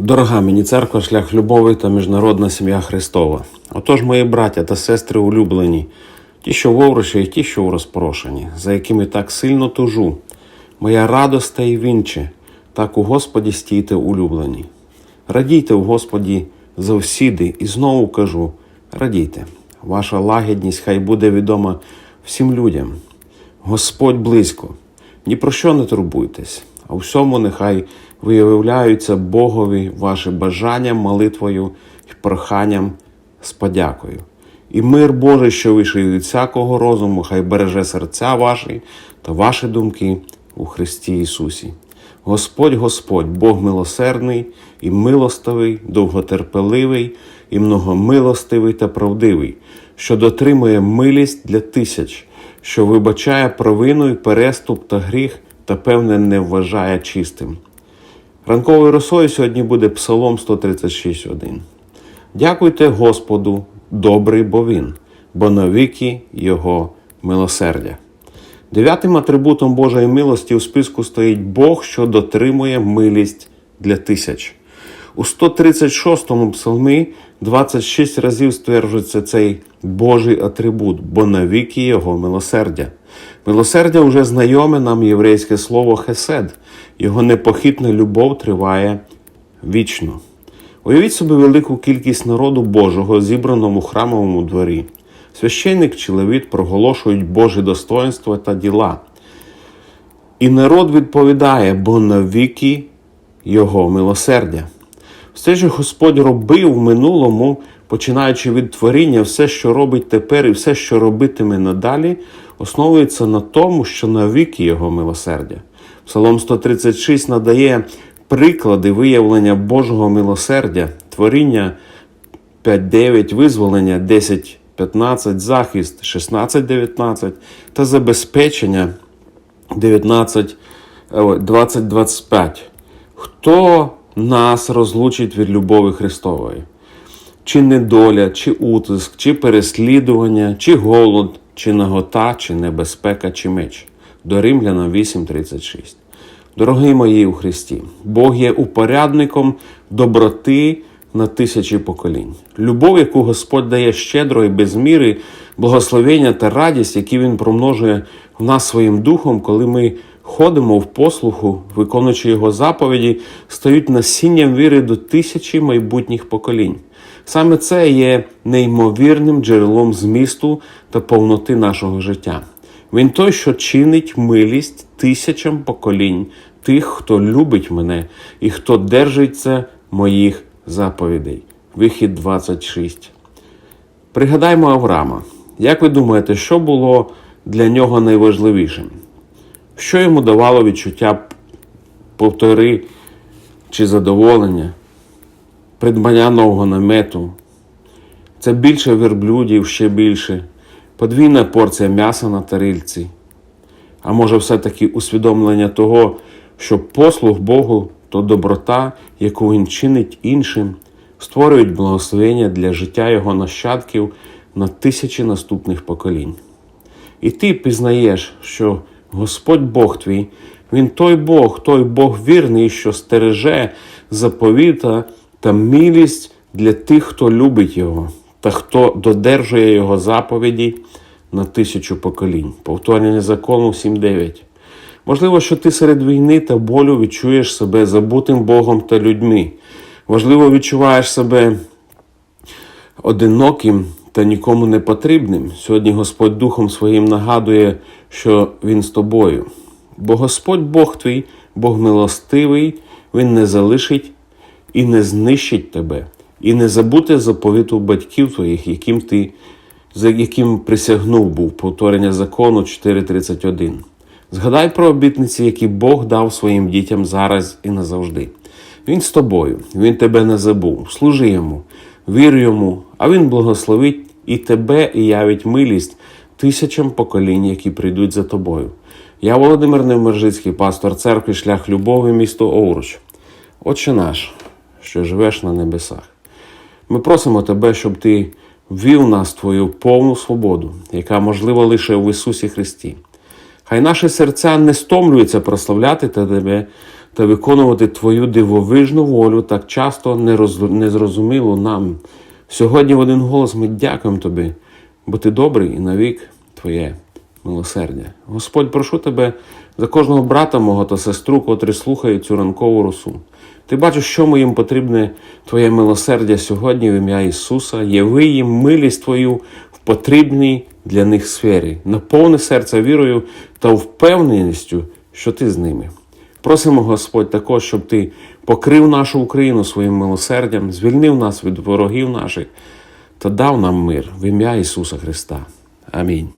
Дорога мені церква, шлях любові та міжнародна сім'я Христова. Отож, мої браття та сестри улюблені, ті, що в овруші, і ті, що у розпорошенні, за якими так сильно тужу. Моя радоста і вінче, так у Господі стійте улюблені. Радійте в Господі завсіди, і знову кажу: радійте, ваша лагідність хай буде відома всім людям. Господь близько, ні про що не турбуйтесь, а у всьому нехай виявляються Богові ваші бажання молитвою і проханням з подякою. І мир Божий, що вийшов від всякого розуму, хай береже серця ваші та ваші думки у Христі Ісусі. Господь Господь, Бог милосердний і милостивий, довготерпеливий і многомилостивий та правдивий, що дотримує милість для тисяч, що вибачає провину і переступ та гріх, та певне не вважає чистим. Ранковою росою сьогодні буде Псалом 136.1. Дякуйте Господу, добрий бо Він, бо навіки Його милосердя. Дев'ятим атрибутом Божої милості у списку стоїть Бог, що дотримує милість для тисяч. У 136-му псалмі 26 разів стверджується цей Божий атрибут, бо навіки Його милосердя. Милосердя вже знайоме нам єврейське слово хесед. Його непохитна любов триває вічно. Уявіть собі велику кількість народу Божого, зібраному храмовому дворі. Священник чи левіт проголошують Божі достоинства та діла. І народ відповідає, бо навіки Його милосердя. Все, що Господь робив в минулому, починаючи від творіння, все, що робить тепер, і все, що робитиме надалі, основується на тому, що навіки Його милосердя. Псалом 136 надає приклади виявлення Божого милосердя, творіння 5.9, визволення 10.15, захист 16.19 та забезпечення 19, 20.25. Хто нас розлучить від любові Христової? Чи недоля, чи утиск, чи переслідування, чи голод, чи нагота, чи небезпека, чи меч. До Римляна 8.36. Дорогі мої у Христі, Бог є упорядником доброти на тисячі поколінь. Любов, яку Господь дає щедро і без міри, благословення та радість, які Він промножує в нас своїм духом, коли ми ходимо в послуху, виконуючи Його заповіді, стають насінням віри до тисячі майбутніх поколінь. Саме це є неймовірним джерелом змісту та повноти нашого життя. Він той, що чинить милість тисячам поколінь тих, хто любить мене і хто держиться моїх заповідей. Вихід 26. Пригадаймо Авраама. Як ви думаєте, що було для нього найважливішим? Що йому давало відчуття повтори чи задоволення, придбання нового намету? Це більше верблюдів, ще більше, подвійна порція м'яса на тарильці. А може, все-таки усвідомлення того, що послуг Богу то доброта, яку Він чинить іншим, створюють благословення для життя Його нащадків на тисячі наступних поколінь. І ти пізнаєш, що Господь Бог твій, Він той Бог, той Бог вірний, що стереже заповіта та милість для тих, хто любить Його, та хто додержує Його заповіді на тисячу поколінь. Повторення закону 7.9. Можливо, що ти серед війни та болю відчуєш себе забутим Богом та людьми. Можливо, відчуваєш себе одиноким та нікому не потрібним. Сьогодні Господь Духом Своїм нагадує, що Він з тобою. Бо Господь Бог твій, Бог милостивий, Він не залишить і не знищить тебе, і не забути заповіту батьків твоїх, яким ти, за яким присягнув був повторення закону 4.31. Згадай про обітниці, які Бог дав своїм дітям зараз і назавжди. Він з тобою, Він тебе не забув. Служи йому, вір йому, а Він благословить і тебе, і явить милість тисячам поколінь, які прийдуть за тобою. Я Володимир Невмержицький, пастор церкви, шлях любові, місто Овруч. Отче наш, що живеш на небесах. Ми просимо тебе, щоб ти ввів нас в твою повну свободу, яка можлива лише в Ісусі Христі. Хай наші серця не стомлюються прославляти тебе та виконувати Твою дивовижну волю так часто нероз- нам. Сьогодні в один голос ми дякуємо Тобі, бо Ти добрий і навік Твоє милосердя. Господь, прошу Тебе за кожного брата мого та сестру, котрі слухають цю ранкову росу. Ти бачиш, що їм потрібне Твоє милосердя сьогодні в ім'я Ісуса. Яви їм милість Твою в потрібній для них сфері. Наповни серце вірою та впевненістю, що ти з ними. Просимо, Господь, також, щоб Ти покрив нашу Україну своїм милосердям, звільнив нас від ворогів наших та дав нам мир в ім'я Ісуса Христа. Амінь.